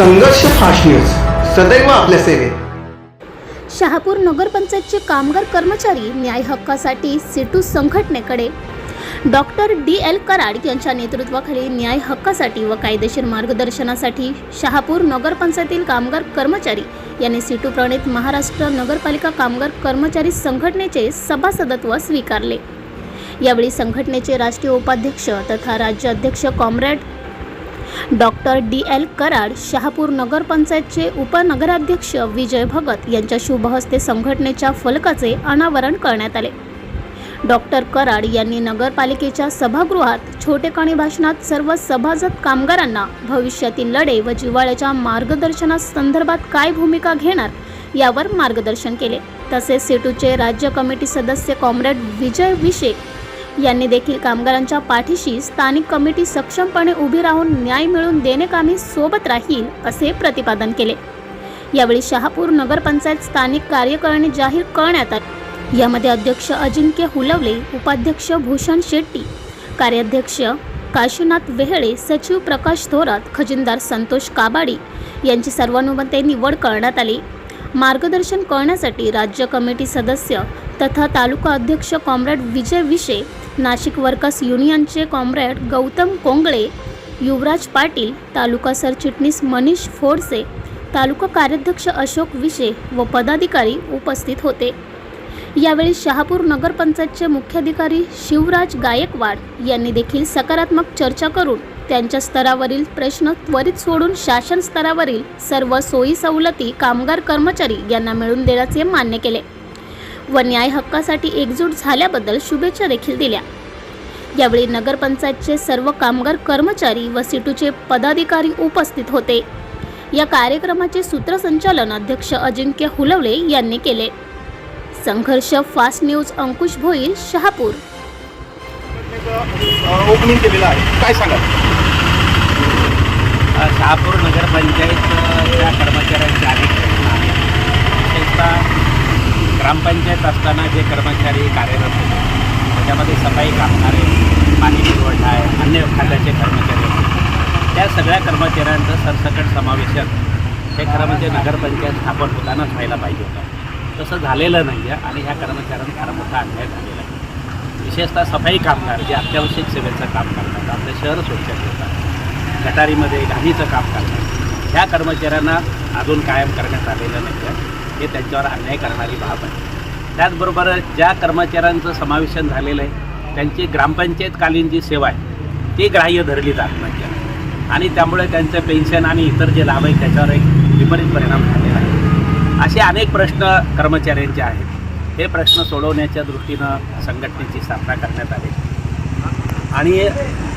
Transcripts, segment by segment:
संघर्ष fast news सदैव आपल्या सेवेत. शहापूर नगरपंचायतचे कामगार कर्मचारी न्याय हक्कासाठी सिटू संघटनेकडे. डॉक्टर डी एल कराड यांच्या नेतृत्वाखाली न्याय हक्कासाठी व कायदेशीर मार्गदर्शनासाठी शहापूर नगरपंचायतील कामगार कर्मचारी यांनी सिटू प्रणित महाराष्ट्र नगरपालिका कामगार कर्मचारी संघटनेचे सभासदत्व स्वीकारले. यावेळी संघटनेचे राष्ट्रीय उपाध्यक्ष तथा राज्य अध्यक्ष comrade doctor D L Karad Shahapur नगरपंचायतचे उपनगराध्यक्ष विजय भगत यांच्या शुभहस्ते संघटनेच्या फलकाचे अनावरण करण्यात आले. डॉक्टर कराड यांनी नगरपालिकेच्या सभागृहात छोटेखानी भाषणात सर्व सभासद कामगारांना भविष्यातील लढे व जिव्हाळ्याच्या मार्गदर्शनासंदर्भात काय भूमिका घेणार यावर मार्गदर्शन केले. तसेच सेटूचे राज्य कमिटी सदस्य कॉम्रेड विजय विशे यांनी देखील कामगारांच्या पाठीशी स्थानिक कमिटी सक्षमपणे उभी राहून न्याय मिळवून देणेकामी सोबत राहील असे प्रतिपादन केले. यावेळी शहापूर नगरपंचायत स्थानिक कार्यकारिणी जाहीर करण्यात आली. यामध्ये अध्यक्ष अजिंक्य हुलवले उपाध्यक्ष भूषण शेट्टी कार्याध्यक्ष काशीनाथ वेहळे सचिव प्रकाश थोरात खजिनदार संतोष काबाडी यांची सर्वानुमते निवड करण्यात आली. मार्गदर्शन करण्यासाठी राज्य कमिटी सदस्य तथा तालुका अध्यक्ष कॉम्रेड विजय विशे नाशिक वर्कर्स युनियनचे कॉम्रेड गौतम कोंगळे युवराज पाटील तालुका सरचिटणीस मनीष फोडसे तालुका कार्याध्यक्ष अशोक विशे व पदाधिकारी उपस्थित होते. यावेळी शहापूर नगरपंचायतचे मुख्याधिकारी शिवराज गायकवाड यांनी देखील सकारात्मक चर्चा करून त्यांच्या स्तरावरील प्रश्न त्वरित सोडून शासन स्तरावरील सर्व सोयी सवलती कामगार कर्मचारी यांना मिळून देण्याचे मान्य केले. व न्याय हक्कासाठी एकजूट झाल्याबद्दल शुभेच्छा देखील दिल्या यावेळी नगरपंचायतचे सर्व कामगार कर्मचारी व सिटूचे पदाधिकारी उपस्थित होते या कार्यक्रमाचे सूत्रसंचालन अध्यक्ष अजिंक्य हुलवले यांनी केले संघर्ष fast news Ankush Bhoir Shahapur opening केलेलं आहे काय सांगाल अ, शहापूर नगरपंचायतच्या कर्मचाऱ्यांचे अनेक प्रश्न आहेत विशेषतः ग्रामपंचायत असताना जे कर्मचारी कार्यरत होते त्याच्यामध्ये सफाई कामगार पाणी पुरवठा आहे अन्य खात्याचे कर्मचारी होते. त्या सगळ्या कर्मचाऱ्यांचं सरसकट समावेशन हे खरं म्हणजे नगरपंचायत स्थापन होतानाच व्हायला पाहिजे होतं. तसं झालेलं नाही आहे आणि ह्या कर्मचाऱ्यांना फार मोठा अन्याय झालेला आहे. विशेषतः सफाई कामगार जे अत्यावश्यक सेवेचं काम करतात आपलं शहर स्वच्छ ठेवतात गटारीमध्ये घाणीचं काम करतात. ह्या कर्मचाऱ्यांना अजून कायम करण्यात आलेलं नाही आहे. हे त्यांच्यावर अन्याय करणारी बाब आहे. त्याचबरोबर ज्या कर्मचाऱ्यांचं समावेशन झालेलं आहे त्यांची ग्रामपंचायतकालीन जी सेवा आहे ती ग्राह्य धरली जात नाही. आणि त्यामुळे त्यांचं पेन्शन आणि इतर जे लाभ आहेत त्याच्यावर एक विपरीत परिणाम झालेला आहे. असे अनेक प्रश्न कर्मचाऱ्यांचे आहेत. हे प्रश्न सोडवण्याच्या दृष्टीनं संघटनेची स्थापना करण्यात आली. आणि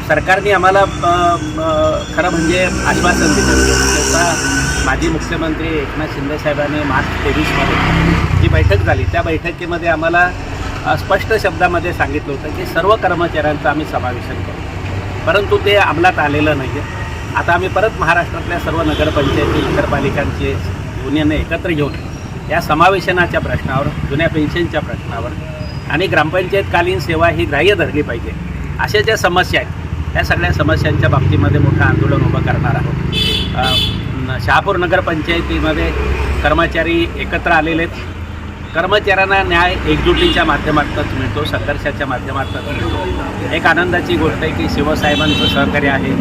सरकारने आम्हाला खरं म्हणजे आश्वासन दिलं. त्याचा माजी मुख्यमंत्री एकनाथ शिंदे साहेबांनी मार्च तेवीसमध्ये जी बैठक झाली त्या बैठकीमध्ये आम्हाला स्पष्ट शब्दामध्ये सांगितलं होतं की सर्व कर्मचाऱ्यांचं आम्ही समावेशन करू. परंतु ते अंमलात आलेलं नाही आहे आता आम्ही परत महाराष्ट्रातल्या सर्व नगरपंचायती नगरपालिकांचे युनियन एकत्र घेऊन या समावेशनाच्या प्रश्नावर जुन्या पेन्शनच्या प्रश्नावर आणि ग्रामपंचायतकालीन सेवा ही ग्राह्य धरली पाहिजे अशा ज्या समस्या आहेत या सगळ्या समस्यांच्या बाबतीमध्ये मोठं आंदोलन उभं करणार आहोत. शहापूर नगरपंचायतीमध्ये कर्मचारी एकत्र आलेले आहेत. कर्मचाऱ्यांना न्याय एकजुटीच्या माध्यमातूनच मिळतो संघर्षाच्या माध्यमातूनच मिळतो. एक आनंदाची गोष्ट आहे की शिवसाहेबांचं सहकार्य आहे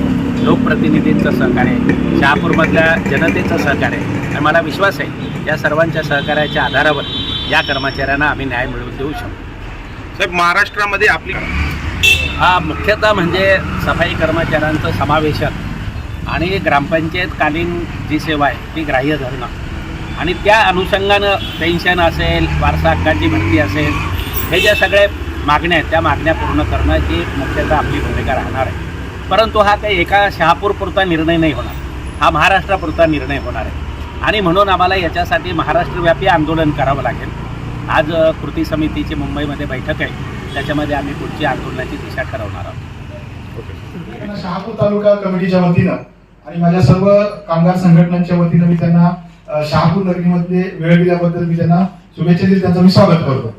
लोकप्रतिनिधींचं सहकार्य आहे शहापूरमधल्या जनतेचं सहकार्य आहे. आणि मला विश्वास आहे या सर्वांच्या सहकार्याच्या आधारावर या कर्मचाऱ्यांना आम्ही न्याय मिळवून देऊ शकतो. साहेब महाराष्ट्रामध्ये आपली हा मुख्यतः म्हणजे सफाई कर्मचाऱ्यांचं समावेशन आणि ग्रामपंचायतकालीन जी सेवा आहे ती ग्राह्य धरणं. आणि त्या अनुषंगानं पेन्शन असेल वारसा हक्काची भरती असेल हे ज्या सगळ्या मागण्या आहेत त्या मागण्या पूर्ण करणं ही मुख्यतः आपली भूमिका राहणार आहे. परंतु हा काही एका शहापूरपुरता निर्णय नाही होणार. हा महाराष्ट्रापुरता निर्णय होणार आहे. आणि म्हणून आम्हाला याच्यासाठी महाराष्ट्रव्यापी आंदोलन करावं लागेल. आज कृती समितीची मुंबईमध्ये बैठक आहे. त्याच्यामध्ये आम्ही पुढची आंदोलनाची दिशा ठरवणार आहोत. शहापूर तालुका कमिटीच्या वतीनं आणि माझ्या सर्व कामगार संघटनांच्या वतीनं मी त्यांना शहापूर नगरीमध्ये वेळ दिल्याबद्दल मी त्यांना शुभेच्छा देत त्यांचं मी स्वागत करतो.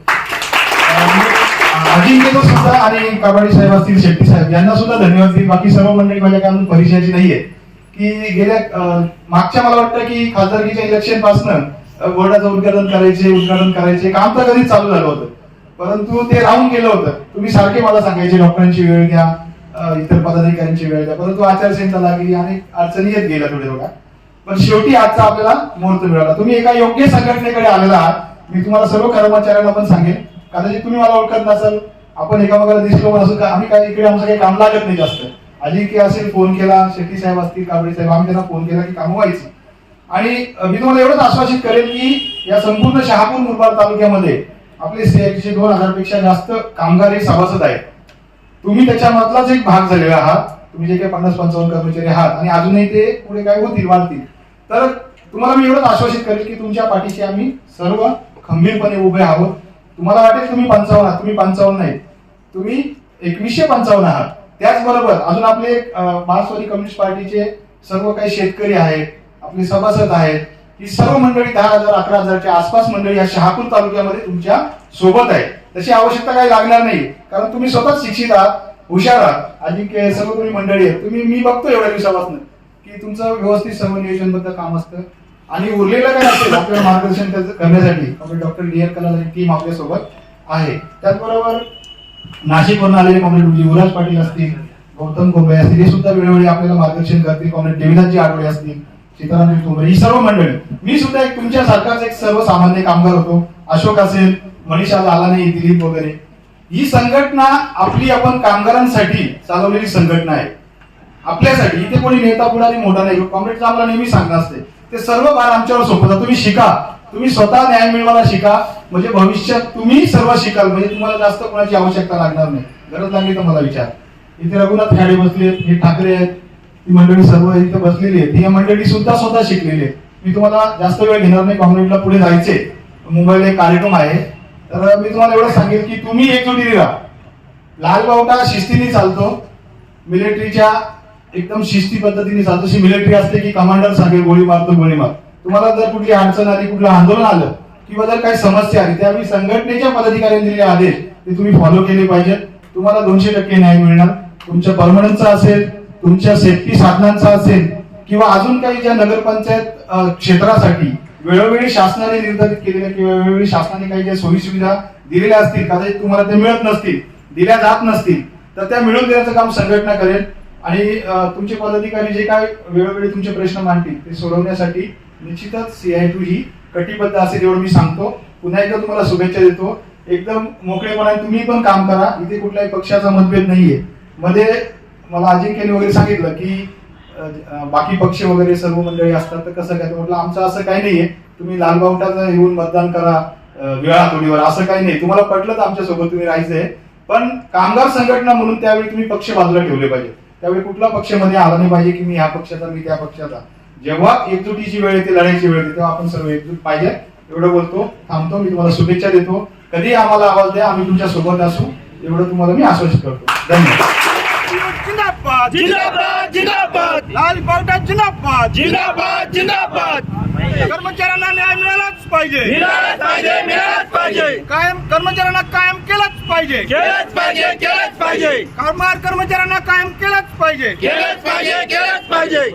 अजिंक्य तो सुद्धा आणि काबाडी साहेब असतील शेट्टी साहेब यांना सुद्धा धन्यवाद देईल. बाकी सर्व मंडळी माझ्या काय परिचयाची नाहीये. की गेल्या मागच्या मला वाटतं की खासदारकीच्या इलेक्शनपासून बोर्डाचं उद्घाटन करायचे उद्घाटन करायचे काम तर कधीच चालू झालं होतं. परंतु ते राहून गेलं होतं. तुम्ही सारखे मला सांगायचे डॉक्टरांची वेळ घ्या इतर पदाधिकाऱ्यांची वेळ घ्या. परंतु आचारसंहिता लागली आणि अडचणी येत गेल्या थोड्या थोड्या. पण शेवटी आजचा आपल्याला मुहूर्त मिळाला. तुम्ही एका योग्य संघटनेकडे आलेला आहात. मी तुम्हाला सर्व कर्मचाऱ्यांना पण सांगेन. कदाचित तुम्ही मला ओळखत नसाल. आपण एकामेकाला दिसलो पण असं आम्ही काही इकडे आमचं काही काम लागत नाही जास्त. अजिंक्य असेल फोन केला शेट्टी साहेब असतील कांबळे साहेब आम्ही त्यांना फोन केला की कामं व्हायची. आणि मी तुम्हाला एवढंच आश्वासित करेन की या संपूर्ण शहापूर मुरबाड तालुक्यामध्ये आपले सीआयटीचे दोन हजारपेक्षा जास्त कामगार हे सभासद आहेत. तुम्ही त्याच्यामधलाच एक भाग झालेला आहात. तुम्ही जे काही पन्नास पंचावन्न कर्मचारी आहात आणि अजूनही ते पुढे काय होतील वाढतील. तर तुम्हाला मी एवढंच आश्वासित करेल की तुमच्या पाठीशी आम्ही सर्व खंबीरपणे उभे आहोत. तुम्हाला वाटेल तुम्ही पंचावन्न आहात. तुम्ही पंचावन्न नाही. तुम्ही एकवीसशे पंचावन्न आहात. त्याचबरोबर अजून आपले अं, मार्क्सवादी कम्युनिस्ट पार्टीचे सर्व काही शेतकरी आहेत आपले सभासद आहेत ही सर्व मंडळी दहा हजार अकरा हजारच्या आसपास मंडळी या शहापूर तालुक्यामध्ये तुमच्यासोबत आहे तशी आवश्यकता काही लागणार नाही. कारण तुम्ही स्वतःच शिक्षित आहात हुशार आहात. अजिंक्य सर्व तुम्ही मंडळी आहेत. तुम्ही मी बघतो एवढ्या दिवसापासून की तुमचं व्यवस्थित सर्व नियोजनबद्ध काम असतं. आणि उरलेलं काय असेल आपल्याला मार्गदर्शन त्याचं करण्यासाठी म्हणजे doctor D L Kalal team आपल्यासोबत आहे. त्याचबरोबर नाशिकवरून आलेले कॉम्रेड युवराज पाटील असतील गौतम कोंबळे असतील हे सुद्धा वेळोवेळी आपल्याला मार्गदर्शन करतील. कॉम्रेड देविदासजी आठवडे असतील. सीताराम तोमरे ही सर्व मंडळी. मी सुद्धा एक तुमच्या सारखाच एक सर्वसामान्य कामगार होतो. अशोक असेल मनीषा लाला नाही दिलीप वगैरे. ही संघटना आपली आपण कामगारांसाठी चालवलेली संघटना आहे. आपल्यासाठी इथे कोणी नेता पुढारी मोठा नाही कॉम्रेडचं आम्हाला नेहमी सांगणं असते. ते सर्व भार आमच्यावर सोपवतात तुम्ही शिका. तुम्ही स्वतः न्याय मिळवायला शिका. म्हणजे भविष्यात तुम्ही सर्व शिकाल. म्हणजे तुम्हाला जास्त कोणाची आवश्यकता लागणार नाही. गरज लागली तर मला विचार. इथे रघुनाथ खाडे बसले हे ठाकरे आहेत. ती मंडळी सर्व इथे बसलेली आहेत. ही मंडळी सुद्धा स्वतः शिकलेली आहेत. मी तुम्हाला जास्त वेळ घेणार नाही काँग्रेसला पुढे जायचे मुंबईला एक कार्यक्रम आहे. तर मी तुम्हाला एवढं सांगेल की तुम्ही एकजुटीने राहा. लाल बावटा शिस्तीने चालतो. मिलिटरीच्या एकदम शिस्ती पद्धतीने चालतो. अशी मिलिटरी असते की कमांडर सांगेल गोळी मारतो गोळी मार. तुम्हाला जर कुठली अडचण आली कुठलं आंदोलन आलं किंवा जर काही समस्या आली त्यावेळी संघटनेच्या पदाधिकाऱ्यांनी दिलेले आदेश ते तुम्ही फॉलो केले पाहिजेत. तुम्हाला दोनशे टक्के न्याय मिळणार. तुमच्या परमनंटचं असेल तुमच्या सेफ्टी साधनांचा असेल किंवा अजून काही ज्या नगरपंचायत क्षेत्रासाठी वेळोवेळी शासनाने निर्धारित केलेल्या किंवा वेळोवेळी शासनाने काही ज्या सोयी सुविधा दिलेल्या असतील कदाचित तुम्हाला ते मिळत नसतील दिल्या जात नसतील तर त्या मिळवून देण्याचं काम संघटना करेल. आणि तुमचे पदाधिकारी जे काय वेळोवेळी तुमचे प्रश्न मांडतील ते सोडवण्यासाठी निश्चितच सीआय टू ही कटिबद्ध असेल एवढं मी सांगतो. पुन्हा एकदा तुम्हाला शुभेच्छा देतो. एकदम मोकळेपणाने तुम्ही पण काम करा. इथे कुठल्याही पक्षाचा मतभेद नाहीये. मध्ये मला अजिंक्यने वगैरे सांगितलं की बाकी पक्ष वगैरे सर्व मंडळी असतात तर कसं काय? म्हटलं आमचं असं काही नाहीये तुम्ही लालबावटाचं येऊन मतदान करा वेळा तोडीवर असं काही नाही. तुम्हाला पटलं तर आमच्यासोबत तुम्ही राहायचंय पण कामगार संघटना म्हणून त्यावेळी तुम्ही पक्ष बाजूला ठेवले पाहिजे त्यावेळी कुठला पक्षमध्ये आला नाही पाहिजे की मी ह्या पक्षाचा मी त्या पक्षाचा. जेव्हा एकजुटीची वेळ येते लढाईची वेळ येते तेव्हा आपण सर्व एकजूट पाहिजे. एवढं बोलतो थांबतो. मी तुम्हाला शुभेच्छा देतो. कधी आम्हाला आवाज द्या. आम्ही तुमच्यासोबत असू. एवढं तुम्हाला मी आश्वासित करतो. धन्यवाद. जिंदाबाद जिंदाबाद जिंदाबाद. लाल बावटा जिंदाबाद. जिंदाबाद जिंदाबाद. कर्मचाऱ्यांना न्याय मिळालाच पाहिजे. मिळालाच पाहिजे मिळालाच पाहिजे. कायम कर्मचाऱ्यांना कायम केलाच पाहिजे. केलंच पाहिजे केलंच पाहिजे. कामगार कर्मचाऱ्यांना कायम केलंच पाहिजे. केलंच पाहिजे केलंच पाहिजे.